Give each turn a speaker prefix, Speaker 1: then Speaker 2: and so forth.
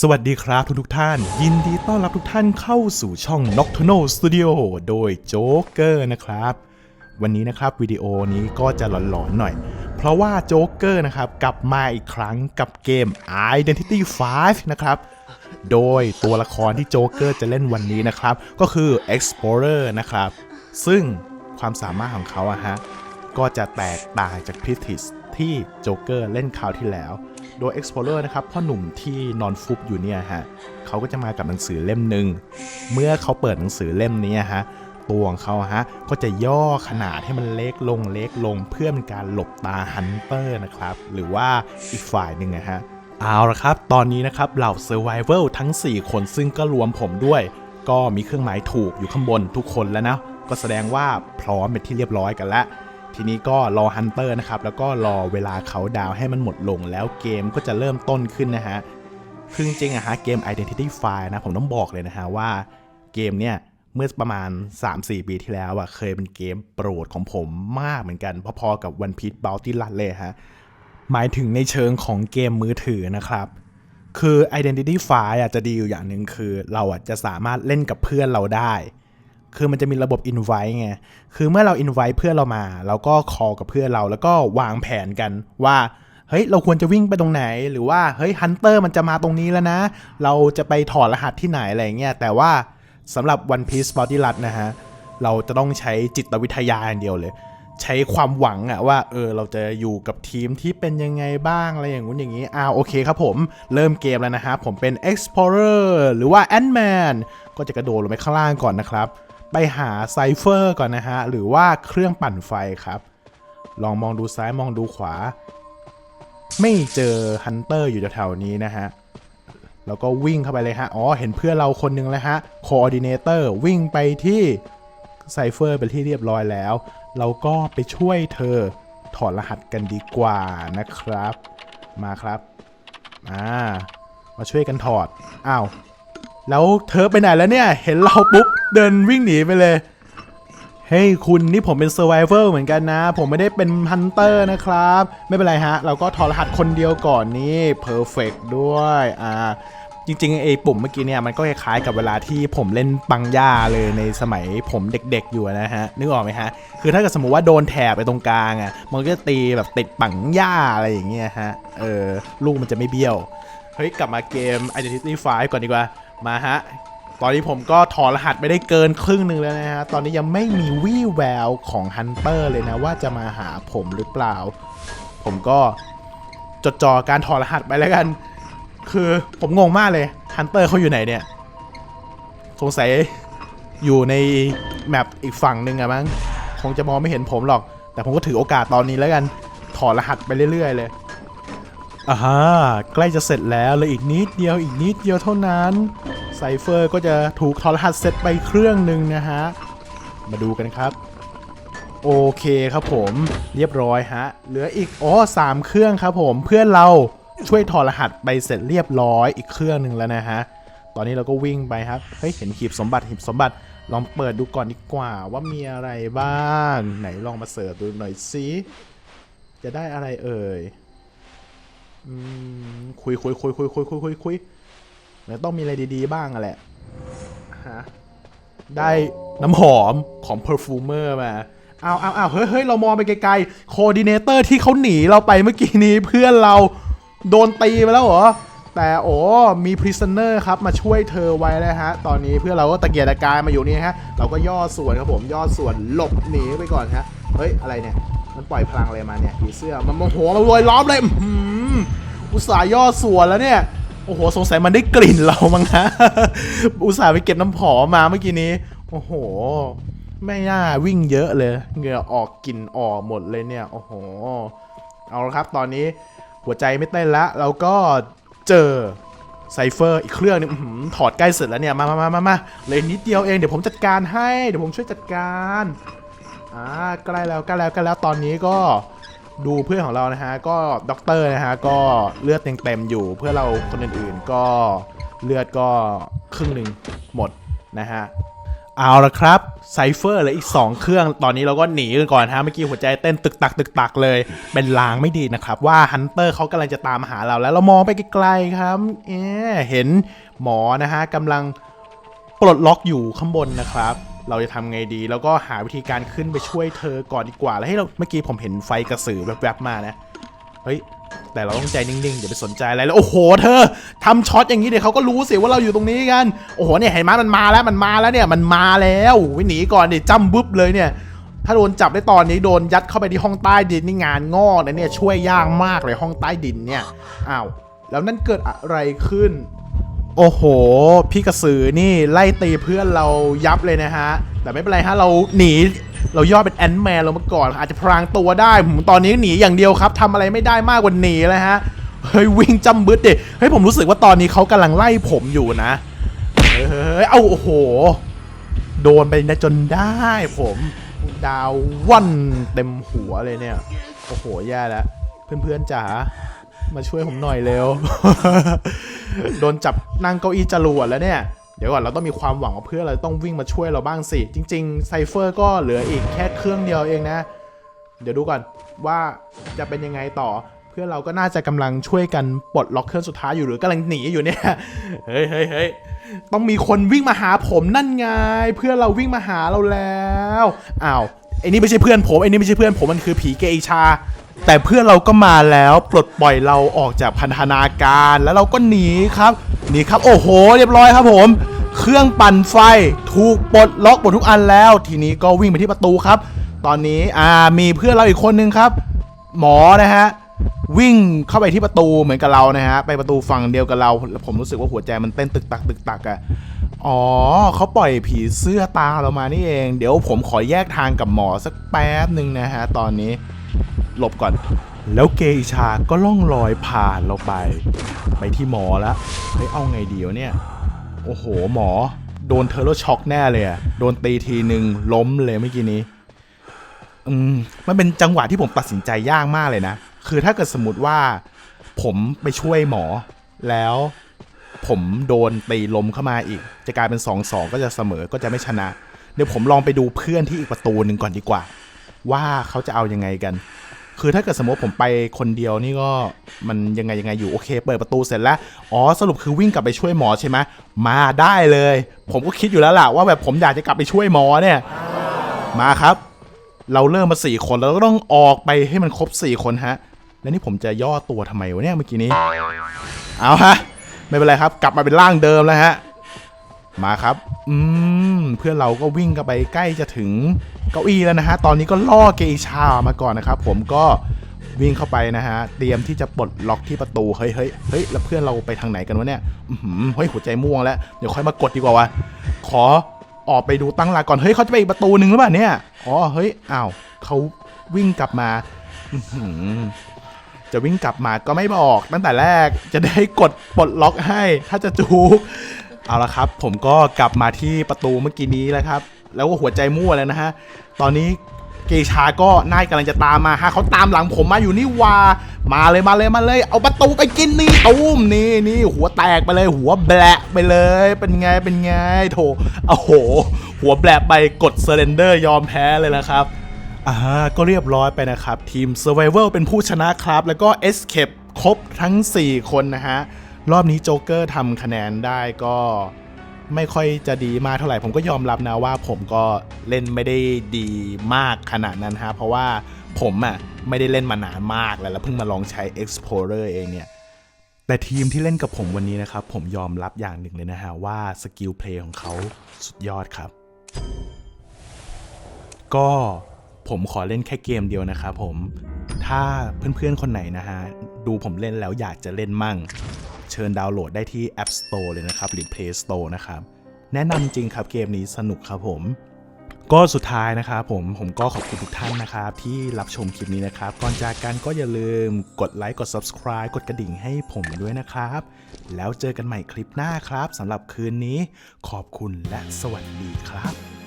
Speaker 1: สวัสดีครับทุกทุกท่าน ยินดีต้อนรับทุกท่านเข้าสู่ช่อง Nocturnal Studio โดยโจ๊กเกอร์นะครับ วันนี้นะครับวิดีโอนี้ก็จะหลอนๆหน่อย เพราะว่าโจ๊กเกอร์นะครับกลับมาอีกครั้งกับเกม Identity 5 นะครับ โดยตัวละครที่โจ๊กเกอร์จะเล่นวันนี้นะครับ ก็คือ Explorer นะครับ ซึ่งความสามารถของเขาอะฮะก็จะแตกต่างจากพิทิสที่โจ๊กเกอร์เล่นคราวที่แล้ว โดย Explorer นะครับพ่อหนุ่มที่นอนฟุบอยู่เนี่ยฮะเขาก็จะมากับหนังสือเล่มหนึ่งเมื่อเขาเปิดหนังสือเล่มนี้ฮะตัวของเขาฮะก็จะย่อขนาดให้มันเล็กลงเล็กลงเพื่อเป็นการหลบตาฮันเตอร์นะครับ หรือว่าอีกฝ่ายหนึ่งนะฮะเอาละครับ ตอนนี้นะครับเหล่า Survival ทั้ง 4 คนซึ่งก็รวมผมด้วย ก็มีเครื่องหมายถูกอยู่ข้างบนทุกคนแล้วนะ ก็แสดงว่าพร้อมเป็นที่เรียบร้อยกันแล้ว ทีนี้ก็รอฮันเตอร์นะครับ แล้วก็รอเวลาเขาดาวให้มันหมดลง แล้วเกมก็จะเริ่มต้นขึ้นนะฮะคือจริงๆอะฮะเกม Identity File นะ ผมต้องบอกเลยนะฮะว่าเกมเนี่ยเมื่อประมาณ 3-4 ปีที่แล้วอะเคยเป็นเกมโปรดของผมมากเหมือนกัน พอๆกับ One Piece Bounty Run เลยฮะ หมายถึงในเชิงของเกมมือถือนะครับ คือ Identity File อะจะดีอยู่อย่างหนึ่งคือเราอะจะสามารถเล่นกับเพื่อนเราได้ คือมันจะมีระบบ invite ไง คือเมื่อเรา invite เพื่อนเรามา เราก็ call กับเพื่อนเรา แล้วก็วางแผนกันว่าเฮ้ยเราควรจะวิ่งไปตรงไหน หรือว่าเฮ้ยฮันเตอร์มันจะมาตรงนี้แล้วนะ เราจะไปถอดรหัสที่ไหนอะไรเงี้ยแต่ว่าสำหรับ One Piece Body r u t นะฮะ เราจะต้องใช้จิตวิทยาอย่างเดียวเลย ใช้ความหวังอะว่าเออเราจะอยู่กับทีมที่เป็นยังไงบ้างอะไรอย่างงู้นอย่างนี้อ้าวโอเคครับผม เริ่มเกมแล้วนะฮะผมเป็น Explorer หรือว่า Ant-Man ก็จะกระโดดลงไปข้างล่างก่อนนะครับ ไปหาไซเฟอร์ก่อนนะฮะ หรือว่าเครื่องปั่นไฟครับ ลองมองดูซ้ายมองดูขวา ไม่เจอฮันเตอร์อยู่แถวๆนี้นะฮะ แล้วก็วิ่งเข้าไปเลยฮะ อ๋อ เห็นเพื่อนเราคนหนึงแล้วฮะโคออดิเนเตอร์วิ่งไปที่ไซเฟอร์เป็นที่เรียบร้อยแล้ว เราก็ไปช่วยเธอถอดรหัสกันดีกว่านะครับ มาครับ อ่า มาช่วยกันถอด อ้าว แล้วเธอไปไหนแล้วเนี่ย เห็นเราปุ๊บ เดินวิ่งหนีไปเลย เฮ้ยคุณนี่ผมเป็น Survivor เหมือนกันนะ ผมไม่ได้เป็น Hunter นะครับ ไม่เป็นไรฮะ เราก็ถอดรหัสคนเดียวก่อนนี่ Perfect ด้วย อ่าจริงๆไอ้ปุ่มเมื่อกี้เนี่ยมันก็คล้ายๆกับเวลาที่ผมเล่นปังย่าเลยในสมัยผมเด็กๆอยู่นะฮะนึกออกไหมฮะคือถ้าเกิดสมมติว่าโดนแถบไปตรงกลางอะมันก็ตีแบบติดปังย่าอะไรอย่างเงี้ยฮะเออลูกมันจะไม่เบี้ยว เฮ้ย กลับมาเกม Identity 5 ก่อนดีกว่ามาฮะ ตอนนี้ผมก็ถอดรหัสไปได้เกินครึ่งหนึ่งแล้วนะฮะ ตอนนี้ยังไม่มีวี่แววของฮันเตอร์เลยนะ ว่าจะมาหาผมหรือเปล่า ผมก็จดจ่อการถอดรหัสไปแล้วกัน คือผมงงมากเลยฮันเตอร์เขาอยู่ไหนเนี่ย สงสัยอยู่ในแมปอีกฝั่งหนึ่งอะมั้ง คงจะมองไม่เห็นผมหรอก แต่ผมก็ถือโอกาสตอนนี้แล้วกัน ถอดรหัสไปเรื่อย ๆ เลยอ่าฮะใกล้จะเสร็จแล้วเลยอีกนิดเดียวอีกนิดเดียวเท่านั้น ไซเฟอร์ก็จะถูกทอรหัสเสร็จไปเครื่องหนึ่งนะฮะ มาดูกันครับ โอเคครับผมเรียบร้อยฮะ เหลืออีกอ๋อสามเครื่องครับผมเพื่อนเราช่วยถอดรหัสไปเสร็จเรียบร้อยอีกเครื่องหนึ่งแล้วนะฮะ ตอนนี้เราก็วิ่งไปครับ เฮ้ย เห็นหีบสมบัติหีบสมบัติ ลองเปิดดูก่อนดีกว่าว่ามีอะไรบ้าง ไหนลองมาเสิร์ชดูหน่อยสิจะได้อะไรเอ่ยอืมคุยคุยคุยคุยคุยคุยคุยคุย มันต้องมีอะไรดีๆบ้างอะแหละฮะได้น้ำหอมของ perfumer มาเอาเอาเอาเฮ้ยเฮ้ยเรามองไปไกลๆ coordinator ที่เขาหนีเราไปเมื่อกี้นี้เพื่อนเราโดนตีไปแล้วเหรอ แต่โอ้มี prisoner ครับมาช่วยเธอไว้แล้วฮะ ตอนนี้เพื่อนเราก็ตะเกียกตะกายมาอยู่นี่ฮะ เราก็ย่อส่วนครับผมย่อส่วนหลบหนีไปก่อนฮะ เฮ้ย อะไรเนี่ย มันปล่อยพลังอะไรมาเนี่ยผีเสื้อมันโมโหมาลอยล้อมเลยอื้อหืออุตส่าห์ย่อส่วนแล้วเนี่ย โอ้โห สงสัยมันได้กลิ่นเรามั้งฮะ อุตส่าห์ไปเก็บน้ำหอมมาเมื่อกี้นี้ โอ้โห ไม่น่าวิ่งเยอะเลย เหงื่อออกกลิ่นออกหมดเลยเนี่ย โอ้โห เอาละครับ ตอนนี้หัวใจไม่เต้นละ เราก็เจอไซเฟอร์อีกเครื่องนึงถอดใกล้เสร็จแล้วเนี่ย มามามามามาเลยนิดเดียวเอง เดี๋ยวผมจัดการให้ เดี๋ยวผมช่วยจัดการ อ่า ใกล้แล้วใกล้แล้วใกล้แล้ว ตอนนี้ก็ ดูเพื่อนของเรานะฮะก็ด็อกเตอร์นะฮะก็เลือดเต็มๆอยู่ เพื่อเราคนอื่นๆก็เลือดก็ครึ่งหนึ่งหมดนะฮะเอาละครับไซเฟอร์เหลืออีก 2 เครื่องตอนนี้เราก็หนีกันก่อนฮะเมื่อกี้หัวใจเต้นตึกตักตึกตักเลย เป็นลางไม่ดีนะครับ ว่าฮันเตอร์เขากำลังจะตามมาหาเราแล้วเรามองไปไกลๆครับเอ๊เห็นหมอนะฮะกำลังปลดล็อกอยู่ข้างบนนะครับ เราจะทำไงดี แล้วก็หาวิธีการขึ้นไปช่วยเธอก่อนดีกว่า แล้วให้เราเมื่อกี้ผมเห็นไฟกระสือแวบๆมานะ เฮ้ย แต่เราต้องใจนิ่งๆอย่าไปสนใจอะไรแล้ว โอ้โห เธอทำช็อตอย่างนี้เดี๋ยวเขาก็รู้สิว่าเราอยู่ตรงนี้กัน โอ้โห เนี่ยเห็นไหมมันมาแล้ว มันมาแล้วเนี่ย มันมาแล้ววิหนีก่อนดิจ้ำบึ๊บเลยเนี่ยถ้าโดนจับได้ตอนนี้โดนยัดเข้าไปที่ห้องใต้ดินนี่งานงอกนะเนี่ยช่วยยากมากเลยห้องใต้ดินเนี่ย อ้าว แล้วนั่นเกิดอะไรขึ้น โอ้โห พี่กระสือนี่ไล่ตีเพื่อนเรายับเลยนะฮะ แต่ไม่เป็นไรฮะ เราหนีเราย่อเป็นแอนด์แมนเรามาก่อน อาจจะพรางตัวได้ผมตอนนี้หนีอย่างเดียวครับทำอะไรไม่ได้มากกว่าหนีแล้วฮะ เฮ้ย วิ่งจำบึดดิเฮ้ยผมรู้สึกว่าตอนนี้เขากำลังไล่ผมอยู่นะเฮ้ยเฮ้ยเอาโอ้โห โดนไปนะจนได้ผมดาววันเต็มหัวเลยเนี่ย โอ้โหแย่แล้วเพื่อนๆจ๋า มาช่วยผมหน่อยเร็ว โดนจับนั่งเก้าอี้จรวดแล้วเนี่ย เดี๋ยวก่อนเราต้องมีความหวังว่าเพื่อนเราต้องวิ่งมาช่วยเราบ้างสิ จริงๆไซเฟอร์ก็เหลืออีกแค่เครื่องเดียวเองนะ เดี๋ยวดูก่อนว่าจะเป็นยังไงต่อ เพื่อนเราก็น่าจะกำลังช่วยกันปลดล็อกเครื่องสุดท้ายอยู่หรือกำลังหนีอยู่เนี่ย เฮ้ยเฮ้ยเฮ้ยต้องมีคนวิ่งมาหาผมนั่นไง เพื่อนเราวิ่งมาหาเราแล้ว อ้าวไอ้นี่ไม่ใช่เพื่อนผมไอ้นี่ไม่ใช่เพื่อนผมมันคือผีเกอิชา แต่เพื่อนเราก็มาแล้วปลดปล่อยเราออกจากพันธนาการแล้วเราก็หนีครับหนีครับโอ้โห เรียบร้อยครับผม เครื่องปั่นไฟถูกปลดล็อกหมดทุกอันแล้ว ทีนี้ก็วิ่งไปที่ประตูครับ ตอนนี้อ่ามีเพื่อนเราอีกคนนึงครับ หมอนะฮะวิ่งเข้าไปที่ประตูเหมือนกับเรานะฮะไปประตูฝั่งเดียวกับเราแล้วผมรู้สึกว่าหัวใจมันเต้นตึกตักตึกตักอะอ๋อเขาปล่อยผีเสื้อตาเรามานี่เอง เดี๋ยวผมขอแยกทางกับหมอสักแป๊บหนึ่งนะฮะตอนนี้หลบก่อน แล้วเกอิชาก็ล่องลอยผ่านเราไป ไปที่หมอแล้วเฮ้ยเอาไงเดียวเนี่ย โอ้โหหมอ โดนเทอร์โรช็อกแน่เลยอะโดนตีทีหนึ่งล้มเลยเมื่อกี้นี้ อืมมันเป็นจังหวะที่ผมตัดสินใจยากมากเลยนะ คือถ้าเกิดสมมติว่า ผมไปช่วยหมอ แล้วผมโดนตีล้มเข้ามาอีก จะกลายเป็น2องสองก็จะเสมอก็จะไม่ชนะ เดี๋ยวผมลองไปดูเพื่อนที่อีกประตูหนึ่งก่อนดีกว่า ว่าเขาจะเอายังไงกัน คือถ้าเกิดสมมติผมไปคนเดียวนี่ก็มันยังไงยังไงอยู่โอเค เปิดประตูเสร็จแล้ว อ๋อสรุปคือวิ่งกลับไปช่วยหมอใช่ไหมมาได้เลย ผมก็คิดอยู่แล้วล่ะว่าแบบผมอยากจะกลับไปช่วยหมอเนี่ย มาครับ เราเริ่มมาสี่คนแล้วก็ต้องออกไปให้มันครบสี่คนฮะ แล้วนี่ผมจะย่อตัวทำไมวะเนี่ยเมื่อกี้นี้ เอาฮะ ไม่เป็นไรครับ กลับมาเป็นร่างเดิมแล้วฮะ มาครับ อืม เพื่อนเราก็วิ่งกันไปใกล้จะถึงเก้าอี้แล้วนะฮะ ตอนนี้ก็ล่อเกอิชามาก่อนนะครับผมก็วิ่งเข้าไปนะฮะ เตรียมที่จะปลดล็อกที่ประตู เฮ้ยเฮ้ยเฮ้ย แล้วเพื่อนเราไปทางไหนกันวะเนี่ยอือหือเฮ้ย หัวใจม่วงแล้ว เดี๋ยวค่อยมากดดีกว่าวะ ขอออกไปดูตั้งหลักก่อน เฮ้ยเขาจะไปอีกประตูหนึ่งหรือเปล่าเนี่ย อ๋อ เฮ้ย อ้าวเขาวิ่งกลับมา จะวิ่งกลับมาก็ไม่บอกตั้งแต่แรก จะได้กดปลดล็อกให้ ถ้าจะจูก เอาละครับ ผมก็กลับมาที่ประตูเมื่อกี้นี้แล้วครับ แล้วก็หัวใจมั่วแล้วนะฮะ ตอนนี้เกชาก็น่ายกำลังจะตามมาฮะเขาตามหลังผมมาอยู่นี่วามาเลยมาเลยมาเลย เอาประตูไปกินนี่ตูมนี่นี่หัวแตกไปเลยหัวแบะไปเลย เป็นไงเป็นไงโถโอ้โห หัวแบะไปกดเซเรนเดอร์ยอมแพ้เลยละครับอ่าก็เรียบร้อยไปนะครับ ทีม Survival เป็นผู้ชนะครับ แล้วก็ Escape ครบทั้ง 4 คนนะฮะ รอบนี้โจ๊กเกอร์ทำคะแนนได้ก็ไม่ค่อยจะดีมากเท่าไหร่ ผมก็ยอมรับนะว่าผมก็เล่นไม่ได้ดีมากขนาดนั้นฮะ เพราะว่าผมอะไม่ได้เล่นมานานมากแล้วแล้วเพิ่งมาลองใช้ Explorer เองเนี่ยแต่ทีมที่เล่นกับผมวันนี้นะครับ ผมยอมรับอย่างหนึ่งเลยนะฮะว่าสกิลเพลย์ของเขาสุดยอดครับ ก็ผมขอเล่นแค่เกมเดียวนะครับผมถ้าเพื่อนๆคนไหนนะฮะดูผมเล่นแล้วอยากจะเล่นมั่ง เชิญดาวน์โหลดได้ที่ App Store เลยนะครับ หรือ Play Store นะครับ แนะนำจริงครับเกมนี้สนุกครับผม ก็สุดท้ายนะครับผมผมก็ขอบคุณทุกท่านนะครับ ที่รับชมคลิปนี้นะครับ ก่อนจากกันก็อย่าลืมกดไลค์กด Subscribe กดกระดิ่งให้ผมด้วยนะครับ แล้วเจอกันใหม่คลิปหน้าครับสำหรับคืนนี้ ขอบคุณและสวัสดีครับ